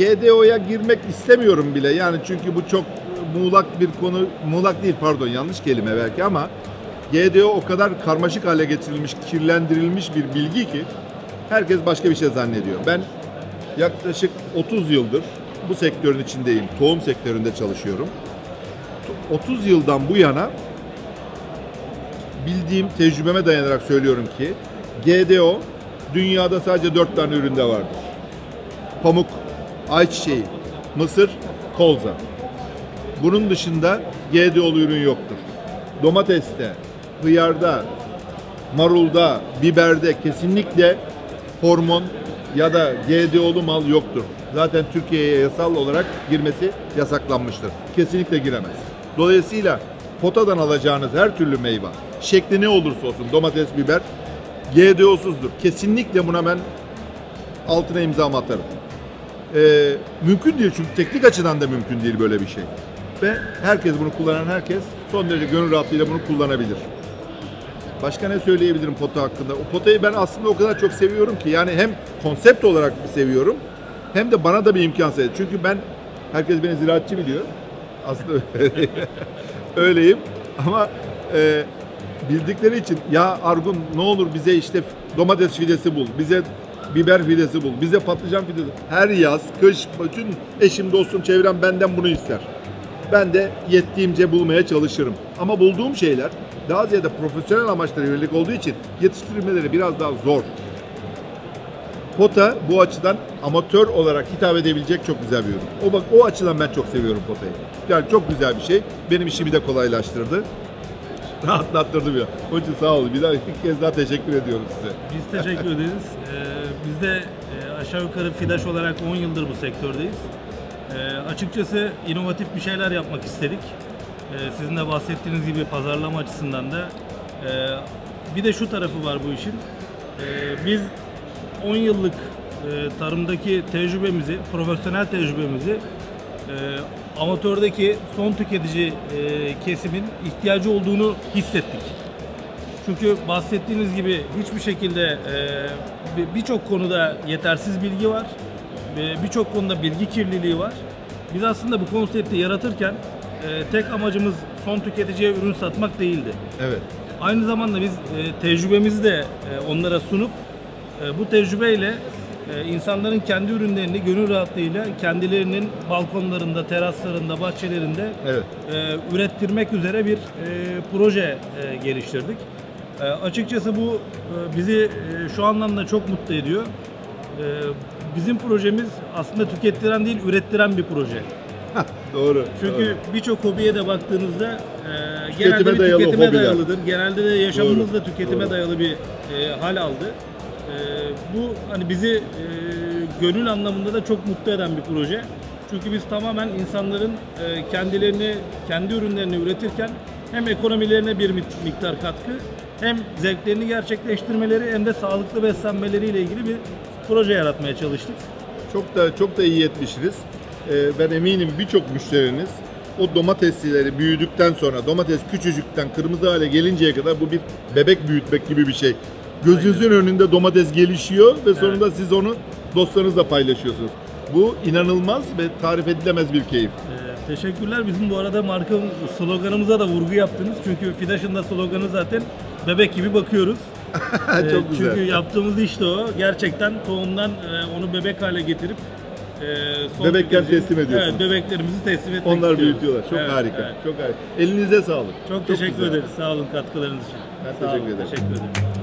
GDO'ya girmek istemiyorum bile. Yani çünkü bu çok muğlak bir konu, muğlak değil pardon yanlış kelime belki ama GDO o kadar karmaşık hale getirilmiş, kirlendirilmiş bir bilgi ki herkes başka bir şey zannediyor. Ben yaklaşık 30 yıldır bu sektörün içindeyim. Tohum sektöründe çalışıyorum. 30 yıldan bu yana bildiğim tecrübeme dayanarak söylüyorum ki GDO dünyada sadece 4 tane üründe vardır. Pamuk, ayçiçeği, mısır, kolza. Bunun dışında GDO'lu ürün yoktur. Domateste, hıyarda, marulda, biberde kesinlikle hormon ya da GDO'lu mal yoktur. Zaten Türkiye'ye yasal olarak girmesi yasaklanmıştır. Kesinlikle giremez. Dolayısıyla potadan alacağınız her türlü meyve, şekli ne olursa olsun domates, biber GDO'suzdur. Kesinlikle buna ben altına imza atarım. Ee, mümkün değil çünkü teknik açıdan da mümkün değil böyle bir şey. Ve herkes bunu kullanan herkes son derece gönül rahatlığıyla bunu kullanabilir. Başka ne söyleyebilirim pota hakkında? O potayı ben aslında o kadar çok seviyorum ki yani hem konsept olarak seviyorum hem de bana da bir imkan sağladı. Çünkü ben herkes beni ziraatçı biliyor. Aslında öyleyim ama e, bildikleri için ya Argun ne olur bize işte domates fidesi bul, bize biber fidesi bul, bize patlıcan fidesi. Her yaz, kış, bütün eşim, dostum, çevrem benden bunu ister. Ben de yettiğimce bulmaya çalışırım. Ama bulduğum şeyler daha ziyade profesyonel amaçlara yönelik olduğu için yetiştirilmeleri biraz daha zor. Pota bu açıdan amatör olarak hitap edebilecek çok güzel bir ürün. O bak o açıdan ben çok seviyorum potayı. Yani çok güzel bir şey. Benim işimi de kolaylaştırdı. Rahatlattırdı bir. Onun için sağ olun. Bir daha bir kez daha teşekkür ediyorum size. Biz teşekkür ederiz. Ee, biz de e, aşağı yukarı FİDAŞ olarak 10 yıldır bu sektördeyiz. Ee, açıkçası inovatif bir şeyler yapmak istedik. Ee, sizin de bahsettiğiniz gibi pazarlama açısından da. Bir de şu tarafı var bu işin. Biz 10 yıllık e, tarımdaki tecrübemizi, profesyonel tecrübemizi e, amatördeki son tüketici e, kesimin ihtiyacı olduğunu hissettik. Çünkü bahsettiğiniz gibi hiçbir şekilde e, bir- birçok konuda yetersiz bilgi var. Birçok konuda bilgi kirliliği var. Biz aslında bu konsepti yaratırken e, tek amacımız son tüketiciye ürün satmak değildi. Evet. Aynı zamanda biz e, tecrübemizi de onlara sunup bu tecrübeyle insanların kendi ürünlerini gönül rahatlığıyla kendilerinin balkonlarında, teraslarında, bahçelerinde Evet. ürettirmek üzere bir proje geliştirdik. E, açıkçası bu e, bizi e, şu anlamda çok mutlu ediyor. E, bizim projemiz aslında tükettiren değil, ürettiren bir proje. Doğru. Çünkü birçok hobiye de baktığınızda e, Tüketime genelde dayalı tüketime hobiler. dayalıdır. Genelde de yaşamımız da tüketime doğru. dayalı bir e, hal aldı. E, bu hani bizi e, gönül anlamında da çok mutlu eden bir proje. Çünkü biz tamamen insanların e, kendilerini, kendi ürünlerini üretirken hem ekonomilerine bir mi- miktar katkı hem zevklerini gerçekleştirmeleri hem de sağlıklı beslenmeleriyle ilgili bir proje yaratmaya çalıştık. Çok da çok da iyi etmişsiniz. Ee, ben eminim birçok müşteriniz o domatesleri büyüdükten sonra domates küçücükten kırmızı hale gelinceye kadar bu bir bebek büyütmek gibi bir şey. Gözünüzün önünde domates gelişiyor ve sonunda siz onu dostlarınızla paylaşıyorsunuz. Bu inanılmaz ve tarif edilemez bir keyif. Ee, teşekkürler. Bizim bu arada marka sloganımıza da vurgu yaptınız. Çünkü Fidaş'ın da sloganı zaten bebek gibi bakıyoruz. Ee, çok güzel. Çünkü yaptığımız iş de o. Gerçekten tohumdan e, onu bebek hale getirip e, son Bebekken tüketici- teslim ediyorsunuz. Evet, bebeklerimizi teslim etmek Onlar istiyoruz. büyütüyorlar. Çok Evet, harika. evet. Çok harika. Elinize sağlık. Çok, teşekkür güzel. ederiz. Sağ olun katkılarınız için. Ben Sağ teşekkür olun, ederim. Teşekkür ederim.